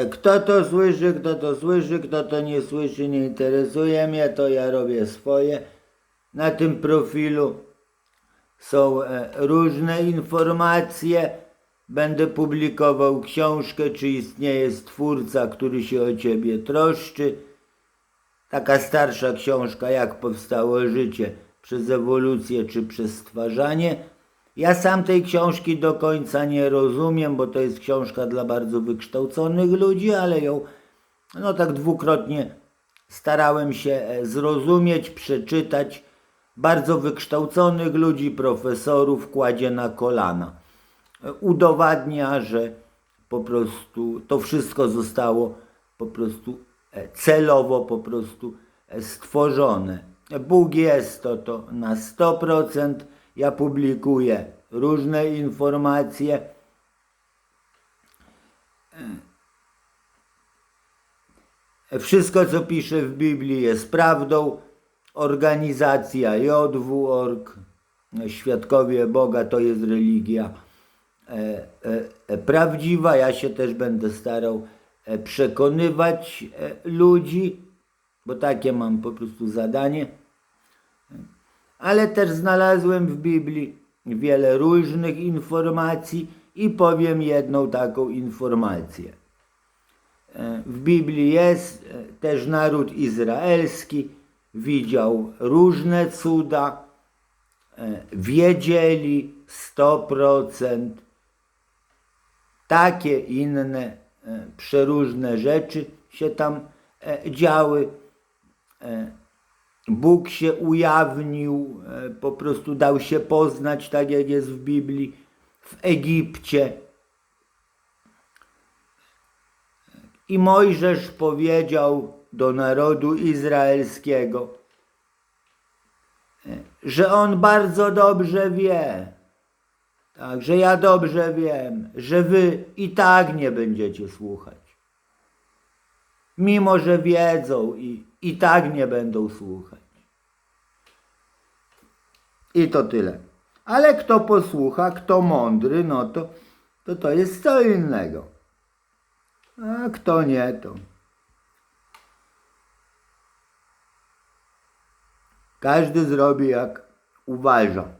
E, Kto to słyszy, kto to słyszy, kto to nie słyszy, nie interesuje mnie, to ja robię swoje. Na tym profilu są e, różne informacje. Będę publikował książkę, czy istnieje stwórca, który się o ciebie troszczy. Taka starsza książka, jak powstało życie przez ewolucję czy przez stwarzanie. Ja sam tej książki do końca nie rozumiem, bo to jest książka dla bardzo wykształconych ludzi, ale ją no tak dwukrotnie starałem się e, zrozumieć, przeczytać. Bardzo wykształconych ludzi, profesorów kładzie na kolana. E, Udowadnia, że po prostu to wszystko zostało po prostu e, celowo po prostu stworzone. Bóg jest to, to na 100%. Ja publikuję różne informacje. Wszystko, co piszę w Biblii, jest prawdą. Organizacja JW.org, Świadkowie Boga, to jest religia e, e, e, prawdziwa. Ja się też będę starał przekonywać ludzi, bo takie mam po prostu zadanie. Ale też znalazłem w Biblii wiele różnych informacji i powiem jedną taką informację. E, W Biblii jest e, też naród izraelski, widział różne cuda, e, wiedzieli 100%, takie inne przeróżne rzeczy się tam działy. Bóg się ujawnił, e, po prostu dał się poznać, tak jak jest w Biblii, w Egipcie. I Mojżesz powiedział do narodu izraelskiego, e, że on bardzo dobrze wie, tak, że ja dobrze wiem, że wy i tak nie będziecie słuchać. Mimo, że wiedzą i, i tak nie będą słuchać. I to tyle. Ale kto posłucha, kto mądry, no to to, to jest co innego. A kto nie, to. Każdy zrobi jak uważa.